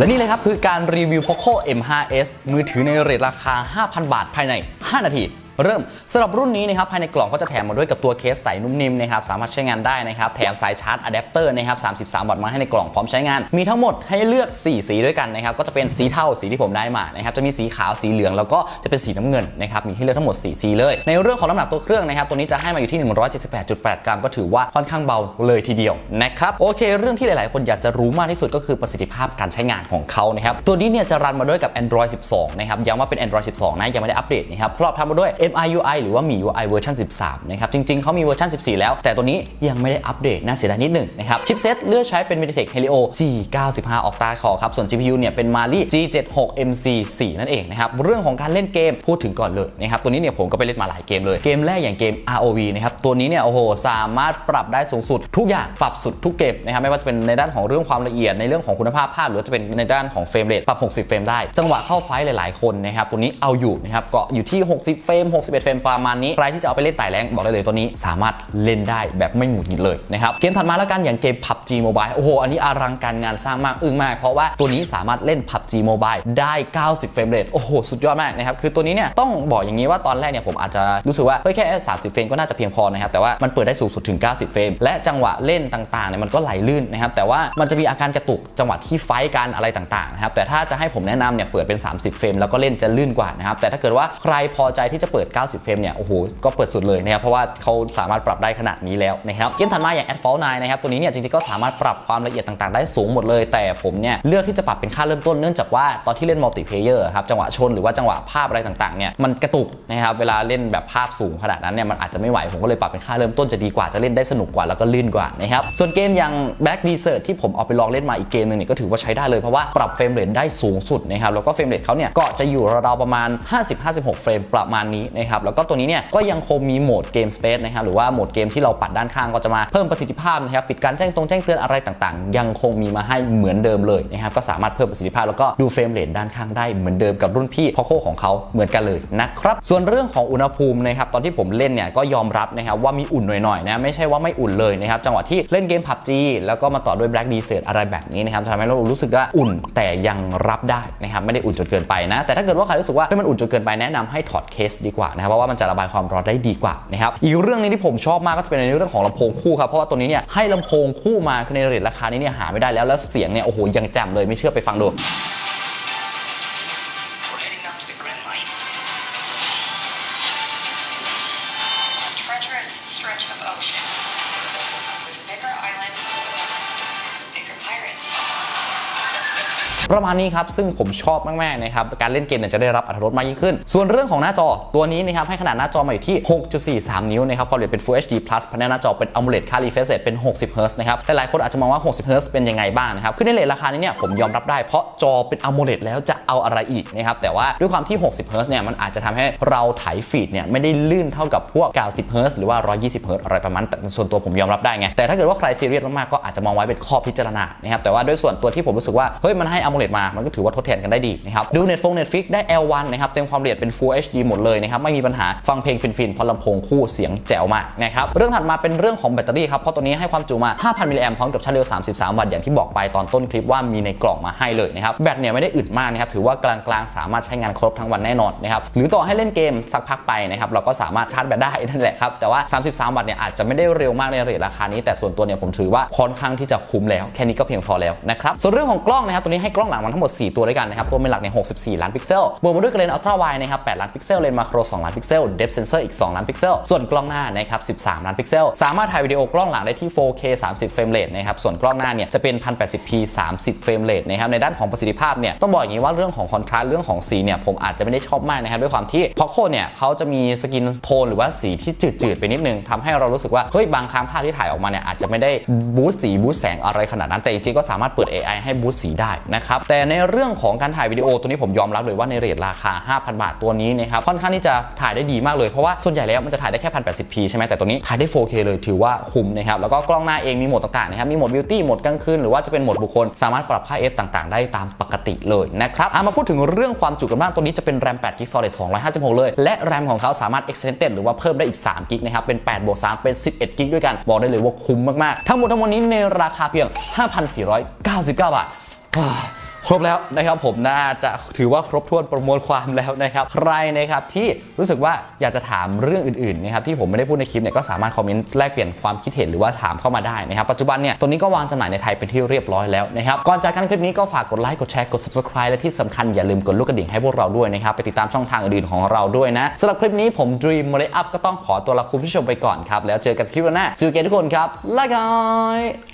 และนี่เลยครับคือการรีวิว Poco M5s มือถือในเรทราคา 5,000 บาทภายใน 5 นาที เริ่มสำหรับรุ่นนี้นะครับภายในกล่องก็จะแถมมาด้วยกับตัวเคสใสนุ่มนิ่มนะครับสามารถใช้งานได้นะครับแถมสายชาร์จอะแดปเตอร์นะครับ33 วัตต์มาให้ในกล่องพร้อมใช้งาน มีทั้งหมดให้เลือก 4 สีด้วยกันนะครับก็จะเป็นสีเทาสีที่ผมได้มานะครับจะมีสีขาวสีเหลืองแล้วก็จะเป็นสีน้ำเงินนะครับมีให้เลือกทั้งหมด 4 สีเลย ในเรื่องของน้ำหนักตัวเครื่องนะครับตัวนี้จะให้มาอยู่ที่ 178.8 กรัม ก็ถือว่าค่อนข้างเบาเลยทีเดียวนะครับโอเคเรื่องที่หลาย ๆ คนอยากจะรู้มากที่สุดก็คือประสิทธิภาพการใช้งานของเขานะครับตัวนี้เนี่ยจะรันมาด้วยกับ Android 12 นะครับย้ำว่าเป็น Android 12 นะยังไม่ได้อัปเดตนะครับครอบทำมาด้วย MIUI หรือว่า MIUI เวอร์ชัน13 นะครับ จริงๆ เขามีเวอร์ชัน14 แล้ว แต่ตัวนี้ยังไม่ได้อัปเดตน่าเสียดายนิดหนึ่งนะครับ ชิปเซตเลือกใช้เป็น MediaTek Helio G95 Octa Core ครับ ส่วน GPU เนี่ยเป็น Mali G76MC4 นั่นเองนะครับ เรื่องของการเล่นเกมพูดถึงก่อนเลยนะครับ ตัวนี้เนี่ยผมก็ไปเล่นมาหลายเกมเลย เกมแรกอย่างเกม ROV นะครับ ตัวนี้เนี่ยโอ้โหสามารถปรับได้สูงสุด ทุกอย่างปรับสุดทุกเกมนะครับไม่ว่าจะเป็นในด้านของเรื่องความละเอียดในเรื่องของคุณภาพภาพ หรือจะเป็นในด้านของเฟรมเรทปรับ 60 เฟรมได้ จังหวะเข้าไฟหลาย ๆ คนนะครับตัวนี้เอาอยู่นะครับก็อยู่ที่ 60 เฟรม61 เฟรมประมาณนี้ใครที่จะเอาไปเล่นไต่แรงบอกได้เลยตัวนี้สามารถเล่นได้แบบไม่หงุดหงิดเลยนะครับเกมถัดมาแล้วกันอย่างเกม PUBG Mobile โอ้โหอันนี้อลังการงานสร้างมากอึ้งมาก เพราะว่าตัวนี้สามารถเล่น PUBG Mobile ได้ 90 เฟรมเรทโอ้โหสุดยอดมากนะครับคือตัวนี้เนี่ยต้องบอกอย่างนี้ว่าตอนแรกเนี่ยผมอาจจะรู้สึกว่าเฮ้ยแค่ 30 เฟรมก็น่าจะเพียงพอนะครับแต่ว่ามันเปิดได้สูงสุดถึง 90 เฟรมและจังหวะเล่นต่างๆเนี่ยมันก็ไหลลื่นนะครับแต่ว่ามันจะมีอาการกระตุกจังหวะที่ไฟกันอะไรต่างๆนะครับแต่ถ้าจะให้ผมแนะนำเนี่ยเปิดเป็น 30 เฟรมแล้วก็เล่นจะลื่นกว่านะครับแต่ถ้าเกิดว่าใครพอใจที่จะเปิดิด 90 เฟรมเนี่ยโอ้โหก็เปิดสุดเลยนะครับเพราะว่าเขาสามารถปรับได้ขนาดนี้แล้วนะครับเกมถัดมาอย่าง Asphalt 9นะครับตัวนี้เนี่ยจริงๆก็สามารถปรับความละเอียดต่างๆ ได้สูงหมดเลย แต่ผมเนี่ยเลือกที่จะปรับเป็นค่าเริ่มต้นเนื่องจากว่าตอนที่เล่นมัลติเพเยอร์ครับจังหวะชนหรือว่าจังหวะภาพอะไรต่างๆเนี่ยมันกระตุกนะครับเวลาเล่นแบบภาพสูงขนาดนั้นเนี่ยมันอาจจะไม่ไหวผมก็เลยปรับเป็นค่าเริ่มต้นจะดีกว่าจะเล่นได้สนุกกว่าแล้วก็ลื่นกว่านะครับส่วนเกมอย่าง Black Desert ที่ผมเอาไปลองเล่นมาอีกเกมนึงเนี่ยก็ถือว่าใช้ได้เลยเพราะว่าปรับเฟรมเรทได้สูงสุดนะครับแล้วก็เฟรมเรทเขาเนี่ยก็จะอยู่ราวๆประมาณ 50-56 เฟรมประมาณนี้นะครับแล้วก็ตัวนี้เนี่ยก็ยังคงมีโหมดเกม Space นะครับหรือว่าโหมดเกมที่เราปัดด้านข้างก็จะมาเพิ่มประสิทธิภาพนะครับปิดการแจ้งตรงแจ้งเตือนอะไรต่างๆ ยังคงมีมาให้เหมือนเดิมเลยนะครับก็สามารถเพิ่มประสิทธิภาพแล้วก็ดูเฟรมเรทด้านข้างได้เหมือนเดิมกับรุ่นพี่ Poco ของเขาเหมือนกันเลยนะครับส่วนเรื่องของอุณหภูมินะครับตอนที่ผมเล่นเนี่ยก็ยอมรับนะครับว่ามีอุ่นหน่อยๆนะไม่ใช่ว่าไม่อุ่นเลยนะครับจังหวะที่เล่นเกม PUBG แล้วก็มาต่อด้วย Black Desert อะไรแบบนี้นะครับทำให้เรารู้สึกว่าอุ่นแต่ยังรับได้นะครับไม่ได้อุ่นจนเกินไปนะแต่ถ้าเกิดว่าใครรู้สึกว่าเฮ้ยมันอุ่นจนเกินไปแนะนำให้ถอดเคสดีกว่านะครับเพราะว่ามันจะระบายความร้อนได้ดีกว่านะครับอีกเรื่องนึงที่ผมชอบมากก็จะเป็นในเรื่องของลำโพงคู่ครับเพราะว่าตัวนี้เนี่ยให้ลำโพงคู่มาคือในเรทราคานี้เนี่ยหาไม่ได้แล้วแล้วเสียงเนี่ยโอ้โหยังแจ่มเลยไม่เชื่อไปฟังดู ประมาณนี้ครับซึ่งผมชอบมากๆนะครับการเล่นเกมเนี่ยจะได้รับอรรถรสมากยิ่งขึ้น ส่วนเรื่องของหน้าจอตัวนี้นะครับให้ขนาดหน้าจอมาอยู่ที่ 6.43 นิ้วนะครับความละเอียดเป็น Full HD Plus ภายในหน้าจอเป็น AMOLED Color Refresh Rate เป็น 60 Hz นะครับหลายๆคนอาจจะมองว่า 60 Hz เป็นยังไงบ้างนะครับคือในเลทราคานี้เนี่ยผมยอมรับได้เพราะจอเป็น AMOLED แล้วจะเอาอะไรอีกนะครับแต่ว่าด้วยความที่ 60 Hz เนี่ยมันอาจจะทำให้เราถ่ายฟีดเนี่ยไม่ได้ลื่นเท่ากับพวก 90 Hz หรือว่า 120 Hz อะไรประมาณนั้นแต่ส่วนตัวผมยอมรับได้ไงแต่ถ้าเกิดว่าใครซีเรียสมากๆก็อาจจะมองไว้เป็นข้อพิจารณานะครับแต่ว่าด้วยส่วนตัวที่ผมรู้สึกว่าเฮ้ยมันให้ AMOLED มา มันก็ถือว่าทดแทนกันได้ดีนะครับ ดู Netflix Netflix ได้ L1 นะครับ เต็มความละเอียดเป็น Full HD หมดเลยนะครับ ไม่มีปัญหา ฟังเพลงฟินๆเพราะลำโพงคู่เสียงแจ๋วมากนะครับ เรื่องถัดมาเป็นเรื่องของแบตเตอรี่ครับ เพราะตัวนี้ให้ความจุมา 5,000 มิลลิแอมพร้อมกับชาร์จเร็ว 33 วัตต์ อย่างที่บอกไปตอนต้นคลิปว่ามีในกล่องมาให้เลยนะครับ แบตเนี่ยไม่ได้อึดมากนะครับ ถือว่ากลางๆ สามารถใช้งานครบทั้งวันแน่นอนนะครับ หรือต่อให้เล่นเกมสักพักไปนะครับ เราก็สามารถชาร์จแบตได้นั่นแหละครับ แต่ว่า 33 วัตต์เนี่ยอาจจะไม่ได้เร็วมากในเรทราคานี้ แต่ส่วนตัวเนี่ยผมถือว่าค่อนข้างที่จะคุ้มแล้ว แค่นี้ก็เพียงพอแล้วนะครับส่วนเรื่องของกล้องนะครับตัวนี้ให้กล้องหลังมันทั้งหมด 4 ตัวด้วยกันนะครับ ตัวเป็นหลักเนี่ย64 ล้านพิกเซลบวกมาด้วยเลนส์อัลตร้าไวนะครับ8ล้านพิกเซลเลนส์มาโคร 2 ล้านพิกเซลเดฟเซนเซอร์อีก 2 ล้านพิกเซลส่วนกล้องหน้านะครับ13 ล้านพิกเซลสามารถถ่ายวิดีโอกล้องหลังได้ที่ 4K 30 เฟรมเรทนะครับส่วนกล้องหน้าเนี่ยจะเป็น 1080p 30 เฟรมเรทนะครับในด้านของประสิทธิภาพเนี่ยต้องบอกอย่างนี้ว่าเรื่องของคอนทราสต์เรื่องของสีเนี่ยผมอาจจะไม่ได้ชอบมากนะครับด้วยความที่ Poco เนี่ยเขาจะมีสกินโทนหรือว่าสีที่จืดๆไปนิดนึงทำให้เรารู้สึกว่าเฮ้ยบางครั้งภาพที่ถ่ายออกมาเนี่ยอาจจะไม่ได้บูสต์สีบูสต์แสงอะไรขนาดนั้นแต่จริงๆก็สามารถเปิด AI ให้บูสต์สีได้นะครับแต่ในเรื่องของการถ่ายวิดีโอตัวนี้ผมยอมรับเลยว่าในเรทราคา 5,000 บาทตัวนี้นะครับค่อนข้างที่จะถ่ายได้ดีมากเลยเพราะว่าส่วนใหญ่แล้วมันจะถ่ายได้แค่ 1080p ใช่ไหมแต่ตัวนี้ถ่ายได้ 4K เลยถือว่าคุ้มนะครับแล้วก็กล้องหน้าเองมีโหมดต่างๆนะครับมีโหมดบิวตี้โหมดกลางคืนหรือว่าจะเป็นโหมดบุคคลสามารถปรับค่า f ต่างๆ ได้ตามปกติเลยนะครับอะมาพูดถึงเรื่องความจุกันบ้างตัวนี้จะเป็น RAM 8 g b solid 256 เลย และ RAM ของเขาสามารถ extended หรือว่าเพิ่มได้อีก3 g b นะครับเป็น8บวก3เป็น 11 g b ด้วยกัน บอกได้เลยว่าคุ้มมากๆ ทั้งหมดทั้งมวลนี้ในราคาเพียง 5,499 บาท ครบแล้วนะครับผมน่าจะถือว่าครบถ้วนประมวลความแล้วนะครับ ใครนะครับที่รู้สึกว่าอยากจะถามเรื่องอื่นๆนะครับที่ผมไม่ได้พูดในคลิปเนี่ยก็สามารถคอมเมนต์แลกเปลี่ยนความคิดเห็นหรือว่าถามเข้ามาได้นะครับปัจจุบันเนี่ยตัวนี้ก็วางจำหน่ายในไทยเป็นที่เรียบร้อยแล้วนะครับก่อนจากกันคลิปนี้ก็ฝากกดไลค์กดแชร์กด subscribe และที่สำคัญอย่าลืมกดลูกกระดิ่งให้พวกเราด้วยนะครับไปติดตามช่องทางอื่นๆของเราด้วยนะสำหรับคลิปนี้ผม Dream m o d e Up ก็ต้องขอตัวลาคุณผู้ชมไปก่อนครับแล้วเจอกันคลิปหน้าสวัสดีทุกคนครับลาก่อย